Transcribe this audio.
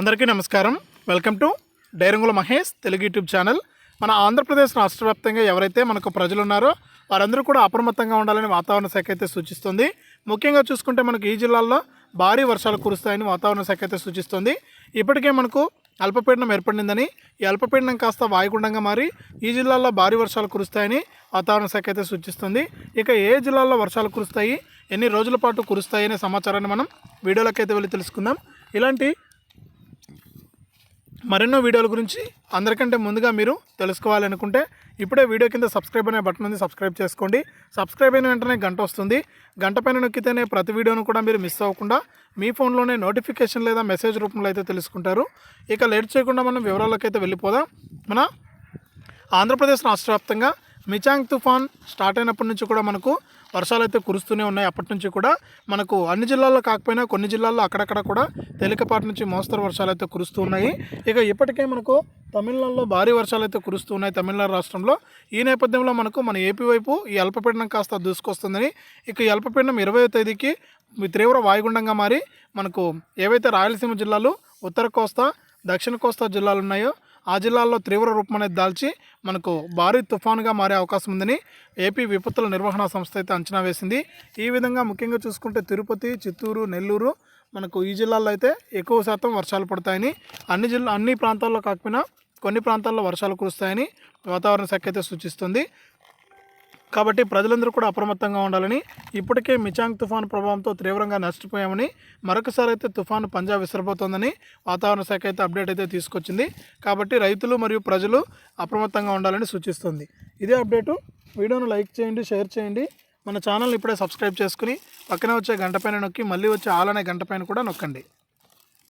అందరికీ నమస్కారం. Welcome to Dairangula Mahesh Telugu YouTube channel. మన ఆంధ్రప్రదేశ్ రాష్ట్ర వ్యాప్తంగా ఎవరైతే మనకు ప్రజలు ఉన్నారో వారందరూ కూడా అప్రమత్తంగా ఉండాలని వాతావరణ శాఖ అయితే సూచిస్తుంది. ముఖ్యంగా చూసుకుంటే మనకు ఈ జిల్లాల్లో భారీ వర్షాలు కురుస్తాయని వాతావరణ శాఖ అయితే సూచిస్తుంది. ఇప్పటికే మనకు అల్పపీడనం ఏర్పడిందని ఈ అల్పపీడనం కాస్త వాయుగుండంగా మారి ఈ జిల్లాల్లో భారీ వర్షాలు కురుస్తాయని వాతావరణ శాఖ అయితే సూచిస్తుంది. ఇక ఏ జిల్లాల్లో వర్షాలు కురుస్తాయి ఎన్ని రోజుల పాటు కురుస్తాయి అనే సమాచారాన్ని మనం వీడియోలోకి అయితే వెళ్ళి తెలుసుకుందాం. ఇలాంటి మరెన్నో వీడియోల గురించి అందరికంటే ముందుగా మీరు తెలుసుకోవాలనుకుంటే ఇప్పుడే వీడియో కింద సబ్స్క్రైబ్ అనే బటన్ ఉంది సబ్స్క్రైబ్ చేసుకోండి. సబ్స్క్రైబ్ అయిన వెంటనే గంట వస్తుంది. గంట పైన నొక్కితేనే ప్రతి వీడియోను కూడా మీరు మిస్ అవ్వకుండా మీ ఫోన్లోనే నోటిఫికేషన్ లేదా మెసేజ్ రూపంలో అయితే తెలుసుకుంటారు. ఇక లేట్ చేయకుండా మనం వివరాల్లోకి అయితే వెళ్ళిపోదాం. మన ఆంధ్రప్రదేశ్ రాష్ట్ర వ్యాప్తంగా మిచాంగ్ తుఫాన్ స్టార్ట్ అయినప్పటి నుంచి కూడా మనకు వర్షాలు అయితే కురుస్తూనే ఉన్నాయి. అప్పటి నుంచి కూడా మనకు అన్ని జిల్లాల్లో కాకపోయినా కొన్ని జిల్లాల్లో అక్కడక్కడ కూడా తేలికపాటి నుంచి మోస్తరు వర్షాలు అయితే కురుస్తూ ఉన్నాయి. ఇక ఇప్పటికే మనకు తమిళనాడులో భారీ వర్షాలు అయితే కురుస్తూ ఉన్నాయి తమిళనాడు రాష్ట్రంలో. ఈ నేపథ్యంలో మనకు మన ఏపీ వైపు ఈ అల్పపీడనం కాస్త దూసుకొస్తుందని ఇక ఈ అల్పపీడనం ఇరవై తేదీకి తీవ్ర వాయుగుండంగా మారి మనకు ఏవైతే రాయలసీమ జిల్లాలు ఉత్తర కోస్తా దక్షిణ కోస్తా జిల్లాలు ఉన్నాయో ఆ జిల్లాల్లో తీవ్ర రూపం అనేది దాల్చి మనకు భారీ తుఫానుగా మారే అవకాశం ఉందని ఏపీ విపత్తుల నిర్వహణ సంస్థ అయితే అంచనా వేసింది. ఈ విధంగా ముఖ్యంగా చూసుకుంటే తిరుపతి చిత్తూరు నెల్లూరు మనకు ఈ జిల్లాల్లో అయితే ఎక్కువ శాతం వర్షాలు పడతాయని అన్ని జిల్లా అన్ని ప్రాంతాల్లో కాకపోయినా కొన్ని ప్రాంతాల్లో వర్షాలు కురుస్తాయని వాతావరణ శాఖ అయితే సూచిస్తుంది. కాబట్టి ప్రజలందరూ కూడా అప్రమత్తంగా ఉండాలని ఇప్పటికే మిచాంగ్ తుఫాను ప్రభావంతో తీవ్రంగా నష్టపోయామని మరొకసారి అయితే తుఫాను పంజాబ్ విసిరబోతోందని వాతావరణ శాఖ అయితే అప్డేట్ అయితే తీసుకొచ్చింది. కాబట్టి రైతులు మరియు ప్రజలు అప్రమత్తంగా ఉండాలని సూచిస్తుంది. ఇదే అప్డేటు. వీడియోను లైక్ చేయండి షేర్ చేయండి. మన ఛానల్ని ఇప్పుడే సబ్స్క్రైబ్ చేసుకుని పక్కనే వచ్చే గంట పైన నొక్కి మళ్ళీ వచ్చే ఆలనే గంట పైన కూడా నొక్కండి.